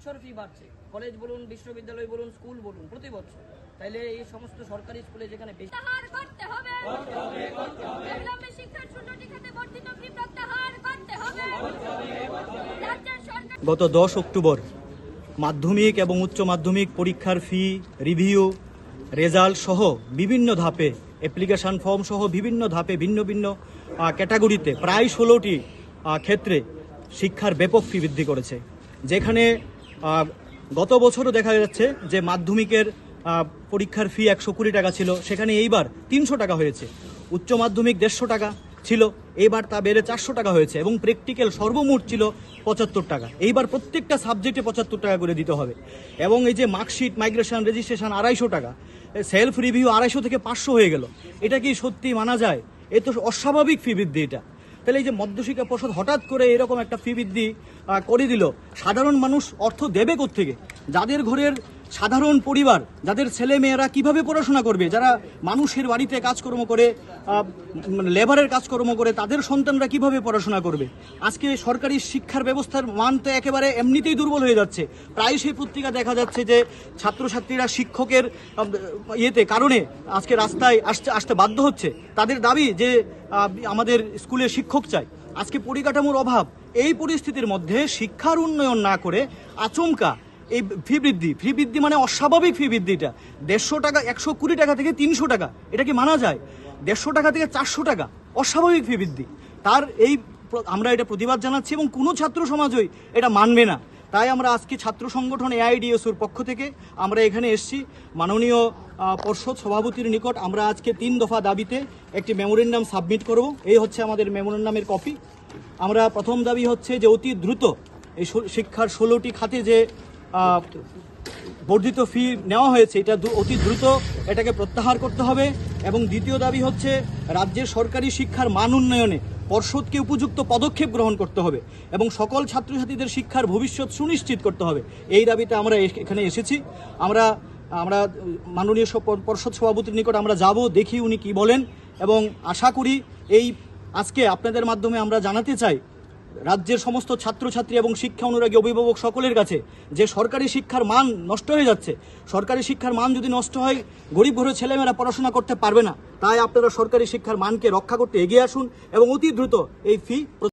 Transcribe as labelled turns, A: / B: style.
A: বছর ফি বাড়ছে কলেজ বলুন বিশ্ববিদ্যালয় বলুন স্কুল বলুন প্রতি বছর। তাইলে এই সমস্ত সরকারি স্কুলে যেখানে বেশি
B: করতে হবে। শিক্ষার শূন্যটি বর্ধিত ফি প্রত্যাহার করতে হবে।
C: গত দশ অক্টোবর মাধ্যমিক এবং উচ্চ মাধ্যমিক পরীক্ষার ফি রিভিউ রেজাল্ট সহ বিভিন্ন ধাপে অ্যাপ্লিকেশন ফর্ম সহ বিভিন্ন ধাপে ভিন্ন ভিন্ন ক্যাটাগরিতে প্রায় ষোলোটি ক্ষেত্রে শিক্ষার ব্যাপক ফি বৃদ্ধি করেছে। যেখানে গত বছরও দেখা যাচ্ছে যে মাধ্যমিকের পরীক্ষার ফি একশো কুড়ি টাকা ছিল, সেখানে এইবার তিনশো টাকা হয়েছে। উচ্চ মাধ্যমিক দেড়শো টাকা ছিল এইবার তা বেড়ে চারশো টাকা হয়েছে এবং প্র্যাকটিক্যাল সর্বমোট ছিল পঁচাত্তর টাকা। এইবার প্রত্যেকটা সাবজেক্টে পঁচাত্তর টাকা করে দিতে হবে। এবং এই যে মার্কশিট, মাইগ্রেশন, রেজিস্ট্রেশন আড়াইশো টাকা, সেলফ রিভিউ আড়াইশো থেকে পাঁচশো হয়ে গেল। এটা কি সত্যি মানা যায়? এ তো অস্বাভাবিক ফি বৃদ্ধি এটা। তাহলে এই যে মধ্যশিক্ষা পর্ষদ হঠাৎ করে এরকম একটা ফি বৃদ্ধি করে দিল। সাধারণ মানুষ অর্থ দেবে থেকে যাদের ঘরের সাধারণ পরিবার, যাদের ছেলে মেয়েরা কীভাবে পড়াশোনা করবে, যারা মানুষের বাড়িতে কাজকর্ম করে মানে লেবারের কাজকর্ম করে, তাদের সন্তানরা কীভাবে পড়াশোনা করবে? আজকে সরকারি শিক্ষার ব্যবস্থার মান তো একেবারে এমনিতেই দুর্বল হয়ে যাচ্ছে। প্রায় সেই পত্রিকা দেখা যাচ্ছে যে ছাত্রছাত্রীরা শিক্ষকের ইয়েতে, কারণে আজকে রাস্তায় আসতে আসতে বাধ্য হচ্ছে। তাদের দাবি যে আমাদের স্কুলে শিক্ষক চাই। আজকে পরিকাঠামোর অভাব। এই পরিস্থিতির মধ্যে শিক্ষার উন্নয়ন না করে আচমকা এই ফি বৃদ্ধি ফি বৃদ্ধি মানে অস্বাভাবিক ফি বৃদ্ধিটা। দেড়শো টাকা, একশো কুড়ি টাকা থেকে তিনশো টাকা, এটা কি মানা যায়? দেড়শো টাকা থেকে চারশো টাকা, অস্বাভাবিক ফি বৃদ্ধি। তার এই আমরা এটা প্রতিবাদ জানাচ্ছি এবং কোনো ছাত্র সমাজই এটা মানবে না। তাই আমরা আজকে ছাত্র সংগঠন এআইডিএসওর পক্ষ থেকে আমরা এখানে এসেছি। মাননীয় পর্ষদ সভাপতির নিকট আমরা আজকে তিন দফা দাবিতে একটি মেমোরেন্ডাম সাবমিট করব। এই হচ্ছে আমাদের মেমোরেন্ডামের কপি। আমরা প্রথম দাবি হচ্ছে যে অতি দ্রুত এই শিক্ষার ষোলোটি খাতে যে বর্ধিত ফি নেওয়া হয়েছে। এটা অতি দ্রুত এটাকে প্রত্যাহার করতে হবে এবং দ্বিতীয় দাবি হচ্ছে রাজ্যের সরকারি শিক্ষার মান উন্নয়নে পর্ষদকে উপযুক্ত পদক্ষেপ গ্রহণ করতে হবে এবং সকল ছাত্রছাত্রীদের শিক্ষার ভবিষ্যৎ সুনিশ্চিত করতে হবে। এই দাবিতে আমরা এখানে এসেছি। আমরা আমরা মাননীয় পর্ষদ সভাপতির নিকট আমরা যাব, দেখি উনি কি বলেন এবং আশা করি এই আজকে আপনাদের মাধ্যমে আমরা জানাতে চাই রাজ্যের সমস্ত ছাত্রছাত্রী এবং শিক্ষা অনুরাগী অভিভাবক সকলের কাছে যে সরকারি শিক্ষার মান নষ্ট হয়ে যাচ্ছে, সরকারি শিক্ষার মান যদি নষ্ট হয়, গরিব ঘরের ছেলেমেয়েরা পড়াশোনা করতে পারবে না। তাই আপনারা সরকারি শিক্ষার মানকে রক্ষা করতে এগিয়ে আসুন এবং অতি দ্রুত এই ফি